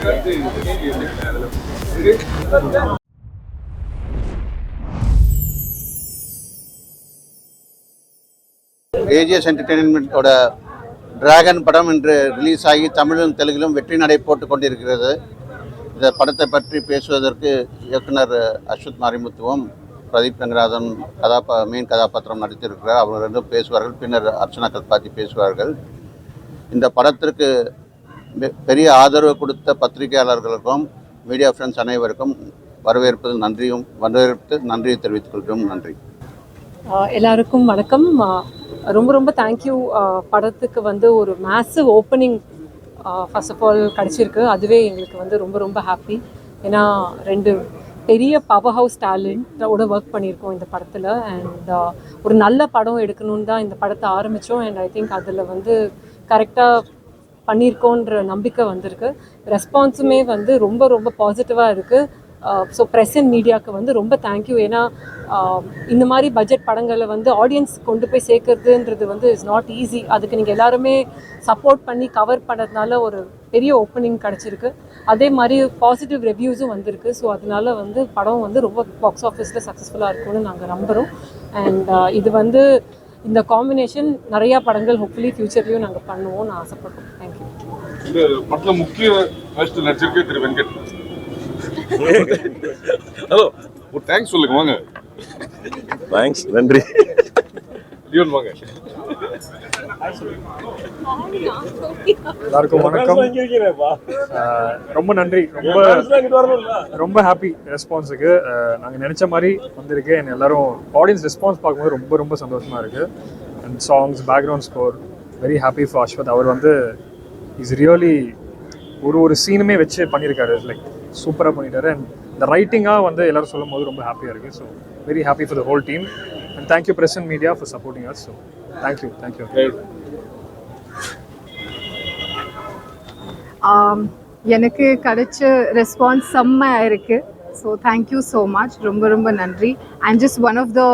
AGS என்டர்டெயின்மெண்ட்டோட Dragon படம் இன்று ரிலீஸ் ஆகி தமிழிலும் தெலுங்கிலும் வெற்றி நடை போட்டுக் கொண்டிருக்கிறது. இந்த படத்தை பற்றி பேசுவதற்கு இயக்குனர் அஸ்வத் மாரிமுத்துவும் பிரதீப் ரங்கநாதன் கதாபா மெயின் கதாபாத்திரம் நடித்திருக்கிறார். அவங்க ரெண்டும் பேசுவார்கள். பின்னர் அர்ச்சனா கல்பாத்தி பேசுவார்கள். இந்த படத்திற்கு பெரிய ஆதரவு கொடுத்த பத்திரிகையாளர்களுக்கும் மீடியா ஃப்ரெண்ட்ஸ் அனைவருக்கும் வரவேற்பது நன்றியும் வரவேற்பு நன்றியை தெரிவித்துக் கொள்கிறோம். நன்றி. எல்லாருக்கும் வணக்கம். ரொம்ப ரொம்ப தேங்க்யூ படத்துக்கு வந்து ஒரு massive opening first of all கிடச்சிருக்கு. அதுவே எங்களுக்கு வந்து ரொம்ப ரொம்ப ஹாப்பி ஏன்னா ரெண்டு பெரிய பவர் ஹவுஸ் டேலண்டோட ஒர்க் பண்ணியிருக்கோம் இந்த படத்தில். அண்ட் ஒரு நல்ல படம் எடுக்கணும்னு தான் இந்த படத்தை ஆரம்பித்தோம் அண்ட் ஐ திங்க் அதில் வந்து கரெக்டாக பண்ணியிருக்கோன்ற நம்பிக்கை வந்திருக்கு. ரெஸ்பான்ஸுமே வந்து ரொம்ப ரொம்ப பாசிட்டிவாக இருக்குது ஸோ ப்ரெஸ் அண்ட் மீடியாவுக்கு வந்து ரொம்ப தேங்க்யூ ஏன்னா இந்த மாதிரி பட்ஜெட் படங்களை வந்து ஆடியன்ஸ் கொண்டு போய் சேர்க்கறதுன்றது வந்து இஸ் நாட் ஈஸி அதுக்கு நீங்கள் எல்லாருமே சப்போர்ட் பண்ணி கவர் பண்ணதுனால ஒரு பெரிய ஓப்பனிங் கிடச்சிருக்கு. அதே மாதிரி பாசிட்டிவ் ரிவ்யூஸும் வந்திருக்கு. ஸோ அதனால வந்து படம் வந்து ரொம்ப பாக்ஸ் ஆஃபீஸில் சக்ஸஸ்ஃபுல்லாக இருக்கும்னு நாங்கள் நம்புகிறோம் அண்ட் இது வந்து இந்த காம்பினேஷன் நிறையா படங்கள் ஹோப்ஃபுல்லி ஃப்யூச்சர்லேயும் நாங்கள் பண்ணுவோம்னு ஆசைப்படுறோம். தேங்க்யூ இந்த படத்துல முக்கிய வேஸ்ட் நடிச்சிருக்கே திரு வெங்கட். ஹலோ ஒரு தேங்க்ஸ் சொல்லுங்க வாங்க. தேங்க்ஸ் நன்றி. லியோன் வாங்க. எல்லாருக்கும் வணக்கம். ரொம்ப நன்றி. ரொம்ப ரொம்ப ஹாப்பி ரெஸ்பான்ஸுக்கு நாங்கள் நினச்ச மாதிரி வந்திருக்கு. and எல்லாரும் ஆடியன்ஸ் ரெஸ்பான்ஸ் பார்க்கும்போது ரொம்ப ரொம்ப சந்தோஷமா இருக்கு. And songs background score very happy for Ashwath அவர் வந்து இஸ் ரியலி ஒரு ஒரு சீனுமே வச்சு பண்ணியிருக்காரு. லைக் சூப்பராக பண்ணிட்டாரு. அண்ட் இந்த ரைட்டிங்காக வந்து எல்லாரும் சொல்லும் போது ரொம்ப ஹாப்பியாக இருக்குது so very happy for the whole team and thank you press and media for supporting us so thank you thank you ஆம், எனக்கு கிடைச்ச ரெஸ்பான்ஸ் செம்மையாக இருக்குது ஸோ தேங்க்யூ ஸோ மச் ரொம்ப ரொம்ப நன்றி. And just one of the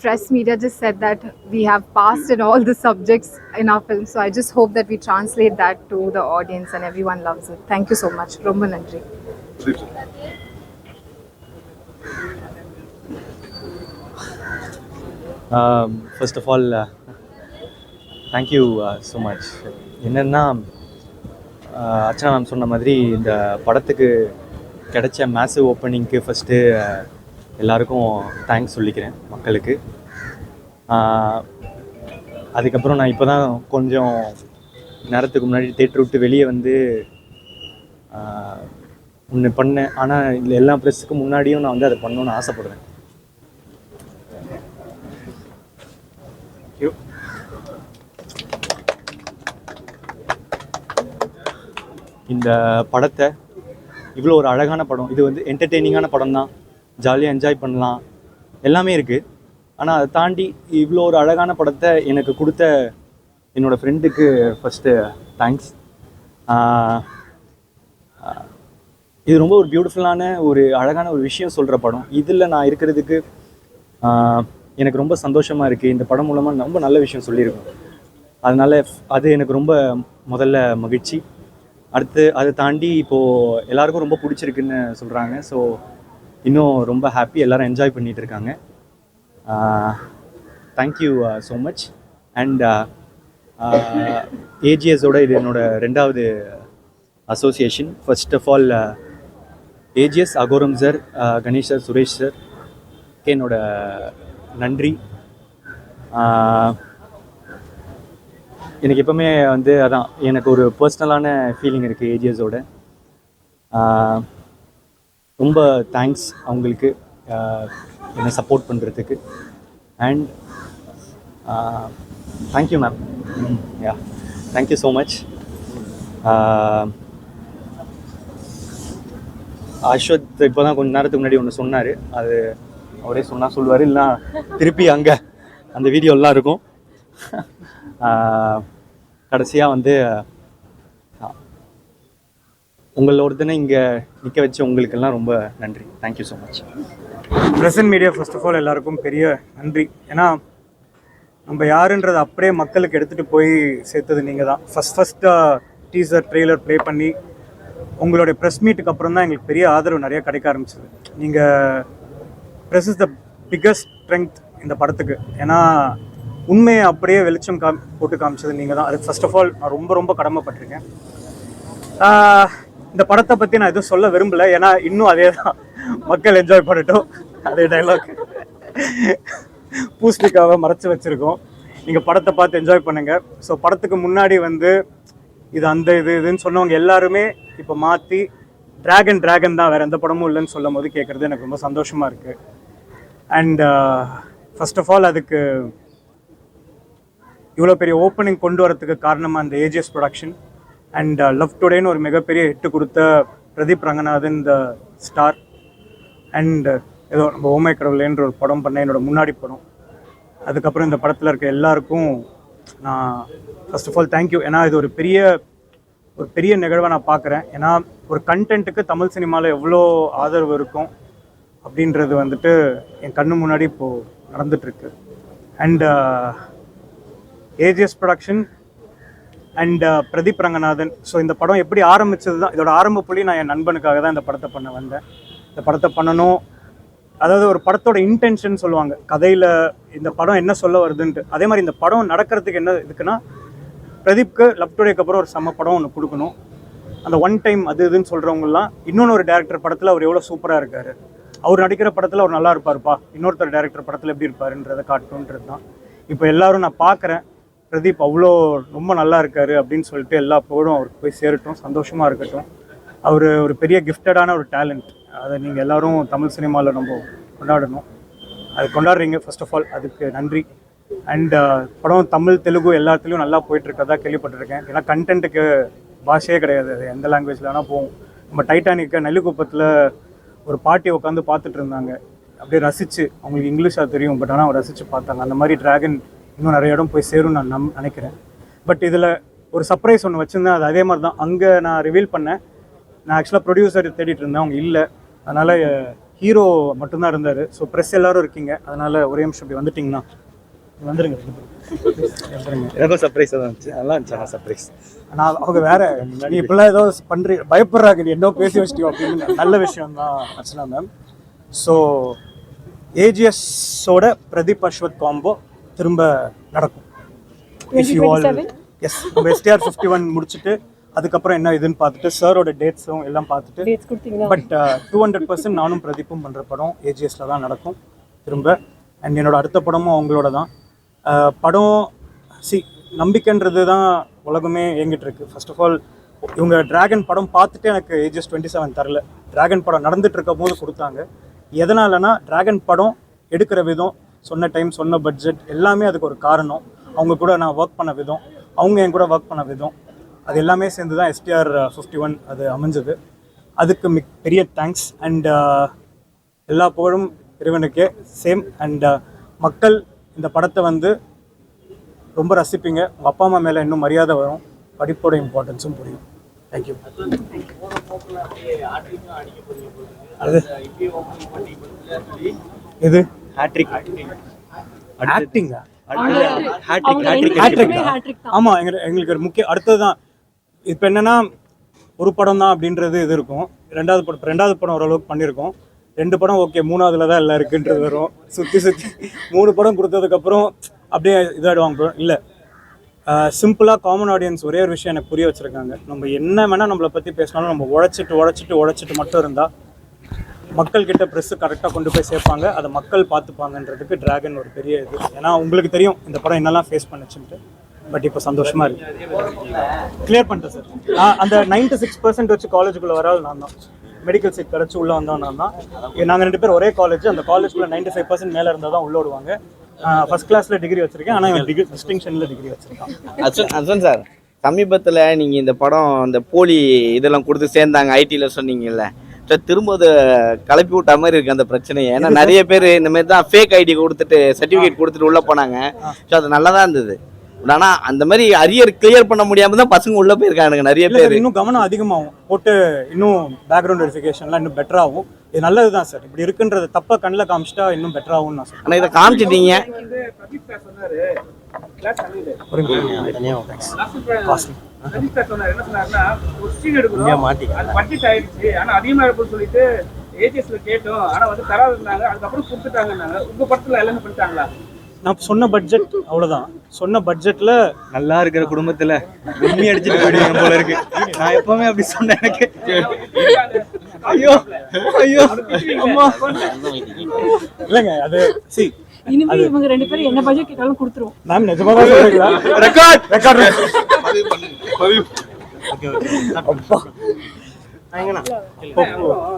press media just said that we have passed in all the subjects in our film so I just hope that we translate that to the audience and everyone loves it thank you so much ரொம்ப நன்றி Pradeep sir first of all thank you so much என்னென்னா Archana ma'am சொன்ன மாதிரி இந்த படத்துக்கு கிடைச்ச massive ஓப்பனிங்க்கு first எல்லாருக்கும் தேங்க்ஸ் சொல்லிக்கிறேன் மக்களுக்கு. Uh, அதுக்கப்புறம் நான் இப்போ தான் கொஞ்சம் நேரத்துக்கு முன்னாடி தேட்டர் விட்டு வெளியே வந்து uh, ஒன்று பண்ணேன். ஆனால் இல்லை எல்லா ப்ரெஸ்ஸுக்கு முன்னாடியும் நான் வந்து அதை பண்ணணுன்னு ஆசைப்படுறேன். இந்த படத்தை இவ்வளோ ஒரு அழகான படம். இது வந்து என்டர்டெய்னிங்கான படம் தான் ஜாலியாக என்ஜாய் பண்ணலாம். எல்லாமே இருக்குது ஆனால் அதை தாண்டி இவ்வளோ ஒரு அழகான படத்தை எனக்கு கொடுத்த என்னோடய ஃப்ரெண்டுக்கு ஃபஸ்ட்டு தேங்க்ஸ் இது ரொம்ப ஒரு பியூட்டிஃபுல்லான ஒரு அழகான ஒரு விஷயம் சொல்கிற படம். இதில் நான் இருக்கிறதுக்கு எனக்கு ரொம்ப சந்தோஷமாக இருக்குது இந்த படம் மூலமாக ரொம்ப நல்ல விஷயம் சொல்லியிருக்கோம். அதனால அது எனக்கு ரொம்ப முதல்ல மகிழ்ச்சி. அடுத்து அதை தாண்டி இப்போது எல்லாருக்கும் ரொம்ப பிடிச்சிருக்குன்னு சொல்கிறாங்க ஸோ இன்னும் ரொம்ப ஹாப்பி எல்லோரும் என்ஜாய் பண்ணிட்டு இருக்காங்க. Thank you so much and ஏஜிஎஸோட இது என்னோட ரெண்டாவது association first of all AGS Aghoram sir Ganesh sir Suresh sir என்னோட நன்றி. எனக்கு எப்பவுமே வந்து அதான் எனக்கு ஒரு பர்சனலான ஃபீலிங் இருக்குது ஏஜிஎஸோட ரொம்ப தேங்க்ஸ் அவங்களுக்கு என்னை சப்போர்ட் பண்ணுறதுக்கு and thank you ma'am yeah thank you so much Ashwath இப்போ தான் கொஞ்ச நேரத்துக்கு முன்னாடி ஒன்று சொன்னார். அது அவரே சொன்னால் சொல்லுவார் இல்லைனா திருப்பி அங்கே அந்த வீடியோலாம் இருக்கும். கடைசியாக வந்து ஆஹ், உங்களை ஒருத்தனை இங்கே நிற்க வச்சு உங்களுக்கெல்லாம் ரொம்ப நன்றி. Thank you so much press and media first of all எல்லாருக்கும் பெரிய நன்றி. ஏன்னா நம்ம யாருன்றதை அப்படியே மக்களுக்கு எடுத்துகிட்டு போய் சேர்த்தது நீங்கள் தான் ஃபஸ்ட் ஃபஸ்ட்டாக டீசர் ட்ரெய்லர் ப்ளே பண்ணி உங்களுடைய ப்ரெஸ் மீட்டுக்கு அப்புறம் தான் எங்களுக்கு பெரிய ஆதரவு நிறைய கிடைக்க ஆரம்பிச்சிது. நீங்கள் press is the biggest strength இந்த படத்துக்கு. ஏன்னா உண்மையை அப்படியே வெளிச்சம் காம் போட்டு காமிச்சது நீங்கள் தான் அதுக்கு ஃபர்ஸ்ட் ஆஃப் ஆல் நான் ரொம்ப ரொம்ப கடமைப்பட்டிருக்கேன். இந்த படத்தை பற்றி நான் எதுவும் சொல்ல விரும்பலை. ஏன்னா இன்னும் அதே தான் மக்கள் என்ஜாய் பண்ணட்டும். அதே டைலாக் பூஸ்டிக்காவை மறைச்சி வச்சுருக்கோம். நீங்கள் படத்தை பார்த்து என்ஜாய் பண்ணுங்கள் ஸோ படத்துக்கு முன்னாடி வந்து இது அந்த இது இதுன்னு சொன்னவங்க எல்லாருமே இப்போ மாற்றி ட்ராகன் டிராகன் தான். வேறு எந்த படமும் இல்லைன்னு சொல்லும் போது கேட்குறது எனக்கு ரொம்ப சந்தோஷமாக இருக்குது அண்ட் ஃபர்ஸ்ட் ஆஃப் ஆல் அதுக்கு இவ்வளோ பெரிய ஓப்பனிங் கொண்டு வரதுக்கு காரணமாக அந்த ஏஜிஎஸ் ப்ரொடக்ஷன் அண்ட் லவ் டுடேன்னு ஒரு மிகப்பெரிய ஹிட்டு கொடுத்த Pradeep Ranganathan the star and ஏதோ நம்ம ஓமை கடவுளேன்ற ஒரு படம் பண்ண என்னோட முன்னாடி படம். அதுக்கப்புறம் இந்த படத்தில் இருக்க எல்லாருக்கும் நான் ஃபர்ஸ்ட் ஆஃப் ஆல் தேங்க்யூ ஏன்னா இது ஒரு பெரிய ஒரு பெரிய நிகழ்வை நான் பார்க்குறேன் ஏன்னா ஒரு கண்டென்ட்டுக்கு தமிழ் சினிமாவில் எவ்வளோ ஆதரவு இருக்கும் அப்படின்றது வந்துட்டு என் கண்ணு முன்னாடி இப்போது நடந்துட்டுருக்கு and AGS production and Pradeep Ranganathan so இந்த படம் எப்படி ஆரம்பிச்சது தான் இதோட ஆரம்ப புள்ளி நான் என் நண்பனுக்காக தான் இந்த படத்தை பண்ண வந்தேன். இந்த படத்தை பண்ணணும். அதாவது ஒரு படத்தோட இன்டென்ஷன் சொல்லுவாங்க. கதையில் இந்த படம் என்ன சொல்ல வருதுன்ட்டு. அதே மாதிரி இந்த படம் நடக்கிறதுக்கு என்ன இதுக்குன்னா பிரதீப்க்கு லவ் டுடேக்கு அப்புறம் ஒரு செம்ம படம் ஒன்று கொடுக்கணும். அந்த ஒன் டைம் அது இதுன்னு சொல்கிறவங்கலாம் இன்னொன்று ஒரு டேரக்டர் படத்தில் அவர் எவ்வளோ சூப்பராக இருக்கார். அவர் நடிக்கிற படத்தில் அவர் நல்லா இருப்பார்ப்பா. இன்னொருத்தர் டேரக்டர் படத்தில் எப்படி இருப்பாருன்றதை காட்டணுன்றது தான் இப்போ எல்லோரும் நான் பார்க்குறேன். பிரதீப் அவ்வளோ ரொம்ப நல்லா இருக்காரு அப்படின்னு சொல்லிட்டு எல்லா புகழும் அவருக்கு போய் சேரட்டும் சந்தோஷமாக இருக்கட்டும். அவர் ஒரு பெரிய கிஃப்டடான ஒரு டேலண்ட் அதை நீங்கள் எல்லோரும் தமிழ் சினிமாவில் நம்ம கொண்டாடணும். அது கொண்டாடுறீங்க ஃபர்ஸ்ட் ஆஃப் ஆல் அதுக்கு நன்றி. அண்ட் uh, படம் தமிழ் தெலுங்கு எல்லாத்துலேயும் நல்லா போயிட்டுருக்கதா கேள்விப்பட்டிருக்கேன். ஏன்னா கண்டென்ட்டுக்கு பாஷையே கிடையாது. அது எந்த லாங்குவேஜில் வேணால் போகும். நம்ம டைட்டானிக்கை நெல்லுக்குப்பத்தில் ஒரு பாட்டி உட்காந்து பார்த்துட்டு இருந்தாங்க. அப்படியே ரசித்து அவங்களுக்கு இங்கிலீஷாக தெரியும் பட் ஆனால் ரசித்து பார்த்தாங்க. அந்த மாதிரி டிராகன் இன்னும் நிறைய இடம் போய் சேரும் நான் நம் நினைக்கிறேன். பட் இதில் ஒரு சர்ப்ரைஸ் ஒன்று வச்சுருந்தேன். அது அதே மாதிரி தான் அங்கே நான் ரிவீல் பண்ணேன். நான் ஆக்சுவலாக ப்ரொடியூசர் தேடிட்டு இருந்தேன். அவங்க இல்லை. அதனால் ஹீரோ மட்டும்தான் இருந்தார். ஸோ ப்ரெஸ் எல்லாரும் இருக்கீங்க. அதனால் ஒரே நிமிஷம் இப்படி வந்துட்டிங்கன்னா. வந்துருங்க. எனக்கும் சர்ப்ரைஸாக தான் இருந்துச்சு. நல்லா இருந்துச்சு. ஆனால் சர்ப்ரைஸ் நான் அவங்க வேற. நீ இப்படிலாம் ஏதோ பண்றீ பயப்படுறாங்க. நீ என்ன பேசி வச்சிட்டியோ அப்படின்னு நல்ல விஷயம் தான் அர்ச்சனா மேம் ஸோ ஏஜிஎஸோட பிரதீப் அஸ்வத் காம்போ திரும்ப நடக்கும். இஃப் யூ ஆல் எஸ் நம்ம எஸ்டிஆர் ஃபிஃப்டி ஒன் முடிச்சுட்டு அதுக்கப்புறம் என்ன இதுன்னு பார்த்துட்டு சாரோட டேட்ஸும் எல்லாம் பார்த்துட்டு பட் டூ ஹண்ட்ரட் பர்சன்ட் நானும் பிரதீப்பும் பண்ணுற படம் ஏஜிஎஸ்ல தான் நடக்கும் திரும்ப. அண்ட் என்னோட அடுத்த படமும் அவங்களோட தான். படம் சி நம்பிக்கைன்றது தான் உலகமே இயங்கிட்டு இருக்கு. ஃபர்ஸ்ட் ஆஃப் ஆல் இவங்க டிராகன் படம் பார்த்துட்டு எனக்கு ஏஜிஎஸ் டுவெண்ட்டி செவன் தரல. டிராகன் படம் நடந்துட்டு இருக்கும் போது கொடுத்தாங்க. எதனாலனா டிராகன் படம் எடுக்கிற விதம் சொன்ன டைம் சொன்ன பட்ஜெட் எல்லாமே அதுக்கு ஒரு காரணம். அவங்க கூட நான் ஒர்க் பண்ண விதம் அவங்க என் கூட ஒர்க் பண்ண விதம் அது எல்லாமே சேர்ந்து தான் எஸ்டிஆர் ஃபிஃப்டி ஒன் அது அமைஞ்சது. அதுக்கு மிக் பெரிய தேங்க்ஸ் அண்ட் uh, எல்லா புகழும் இறைவனுக்கே. சேம் அண்ட் uh, மக்கள் இந்த படத்தை வந்து ரொம்ப ரசிப்பீங்க. உங்கள் அப்பா அம்மா மேலே இன்னும் மரியாதை வரும். படிப்போட இம்பார்ட்டன்ஸும் புரியும். தேங்க்யூ அது? எது ஹேட்ரிக் ஆக்டிங்கா ஹேட்ரிக் ஹேட்ரிக் Hat-trick ஆ? ஹேட்ரிக் தான். ஆமாம் எங்க எங்களுக்கு ஒரு முக்கிய அடுத்தது தான் இப்போ என்னன்னா ஒரு படம் தான் அப்படின்றது இது இருக்கும். ரெண்டாவது படம் ரெண்டாவது படம் ஓரளவுக்கு பண்ணியிருக்கோம். ரெண்டு படம் ஓகே மூணாவதுல தான் எல்லாம் இருக்குன்றது வரும். சுற்றி சுற்றி மூணு படம் கொடுத்ததுக்கப்புறம் அப்படியே இதாகிடுவாங்க இல்லை. சிம்பிளாக காமன் ஆடியன்ஸ் ஒரே ஒரு விஷயம் எனக்கு புரிய வச்சுருக்காங்க. நம்ம என்ன வேணால் நம்மளை பற்றி பேசினாலும் நம்ம உழைச்சிட்டு உழைச்சிட்டு உழைச்சிட்டு மட்டும் இருந்தால் மக்கள்கிட்ட ப்ரெஸ்ஸு கரெக்டாக கொண்டு போய் சேர்ப்பாங்க. அதை மக்கள் பார்த்துப்பாங்கன்றதுக்கு ட்ராகன் ஒரு பெரிய இது. ஏன்னா உங்களுக்கு தெரியும் இந்த படம் என்னெல்லாம் ஃபேஸ் பண்ணுச்சுன்ட்டு. பட் இப்போ சந்தோஷமா இருக்கு. கிளியர் பண்ணிட்டேன் சார் நான் அந்த நைன்டி சிக்ஸ் பர்சன்ட் வச்சு காலேஜுக்குள்ளே வராது நான் தான். மெடிக்கல் சீட் கிடச்சி உள்ளே வந்தோம் நான் தான். நாங்கள் ரெண்டு பேரும் ஒரே காலேஜ் அந்த காலேஜ்குள்ளே நைன்டி ஃபைவ் பர்சன்ட் மேலே இருந்தால் தான் உள்ள விடுவாங்க ஃபர்ஸ்ட் கிளாஸில் டிகிரி வச்சிருக்கேன். ஆனால் டிகிரி டிஸ்டிங்ஷனில் டிகிரி வச்சிருக்கான். அஸ்வன் அஸ்வன் சார் சமீபத்தில் நீங்கள் இந்த படம் இந்த போலி இதெல்லாம் கொடுத்து சேர்ந்தாங்க ஐடியில் சொன்னீங்கல்ல. திரும்ப அதை கலப்பி விட்ட மாதிரி இருக்கு அந்த பிரச்சனையை. ஏன்னா நிறைய பேர் இந்த மாதிரி தான் ஃபேக் ஐடி கொடுத்துட்டு சர்டிஃபிகேட் கொடுத்துட்டு உள்ளே போனாங்க. ஸோ அது நல்லா தான் இருந்தது. ஆனால் அந்த மாதிரி அரியர் கிளியர் பண்ண முடியாம தான் பசங்க உள்ளே போயிருக்கானுங்க நிறைய பேர். இன்னும் கவனம் அதிகமாகும். போட்டு இன்னும் பேக்ரவுண்ட் வெரிஃபிகேஷன்லாம் இன்னும் பெட்டராகும் இது நல்லது தான் சார். இப்படி இருக்குன்றது தப்பை கண்ணில் காமிச்சிட்டா இன்னும் பெட்டராகும்னு நான் ஆனால் இதை காமிச்சிட்டீங்க. ஒரு நிமிஷம். Thanks. Awesome. ரஜினி சார் சொன்னார் என்ன சொன்னாருன்னா ஒரு சீன் எடுக்கிறோம் அது பட்ஜெட் ஆயிடுச்சு. ஆனா அதிகமா இருக்கும்னு சொல்லிட்டு ஏஜிஎஸ்ல கேட்டோம். ஆனா வந்து தராது இருந்தாங்க அதுக்கப்புறம் கொடுத்துட்டாங்கன்னாங்க. உங்க படத்துல எல்லாமே பண்ணிட்டாங்களா? நான் சொன்ன பட்ஜெட் அவ்வளவுதான். சொன்ன பட்ஜெட்ல நல்லா இருக்கிற குடும்பத்துல உண்மை அடிச்சுட்டு போயிடுவேன் போல இருக்கு. நான் எப்பவுமே அப்படி சொன்னேன் எனக்கு. ஐயோ ஐயோ அம்மா. இல்லைங்க அது சி இனிமே இவங்க ரெண்டு பேரும் என்ன பட்ஜெட் கேட்டாலும் கொடுத்துருவோம். மேம் நிஜமா தான் சொல்றீங்களா ரெக்கார்ட் ரெக்கார்ட் பதிவு. அப்புறம்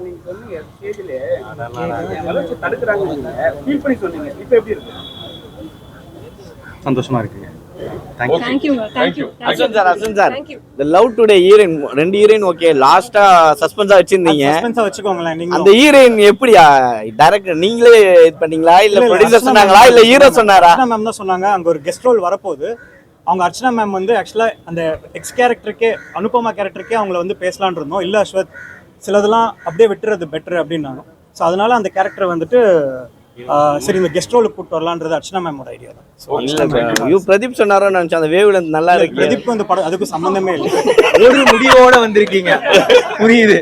நீங்க சொன்னீங்க ஸ்டேஜ்ல வளர்ச்சி தடுக்கிறாங்க ஃபீல் பண்ணி சொன்னீங்க. இப்போ எப்படி இருக்கு? சந்தோஷமா இருக்குங்க. லவ் டுடே ஹீரோயின் ரெண்டு ஹீரோயின் ஓகே லாஸ்டா சஸ்பென்ஸா வச்சிருந்தீங்க. சஸ்பென்ஸா வச்சுக்கோங்களேன் நீங்க அந்த ஹீரோயின் எப்படியா? டைரக்டர் நீங்களே இது பண்ணீங்களா? இல்ல ப்ரொடியூசர் சொன்னாங்களா? இல்ல ஹீரோ. சொன்னாரா? மேம் தான் சொன்னாங்க. அங்க ஒரு கெஸ்ட் ரோல் வரப்போகுது. அவங்க அர்ச்சனா மேம் வந்து ஆக்சுவலா அந்த எக்ஸ் கேரக்டருக்கே அனுபமா கேரக்டருக்கே அவங்கள வந்து பேசலான் இருந்தோம். இல்ல அஸ்வத் சிலதெல்லாம் அப்படியே விட்டுறது பெட்டர் அப்படின்னாங்க. ஸோ அதனால அந்த கேரக்டர் வந்துட்டு சரி இந்த கெஸ்ட் ரோலுக்கு கூட்டு வரலான்றது அர்ச்சனா மேமோட ஐடியா தான். ஐயோ பிரதீப் சொன்னாரோ நினைச்சேன். அந்த வேவ்ல நல்லா இருக்கு. பிரதீப் வந்து படம் அதுக்கும் சம்பந்தமே இல்லை. ஒரு முடிவோட வந்திருக்கீங்க. புரியுது.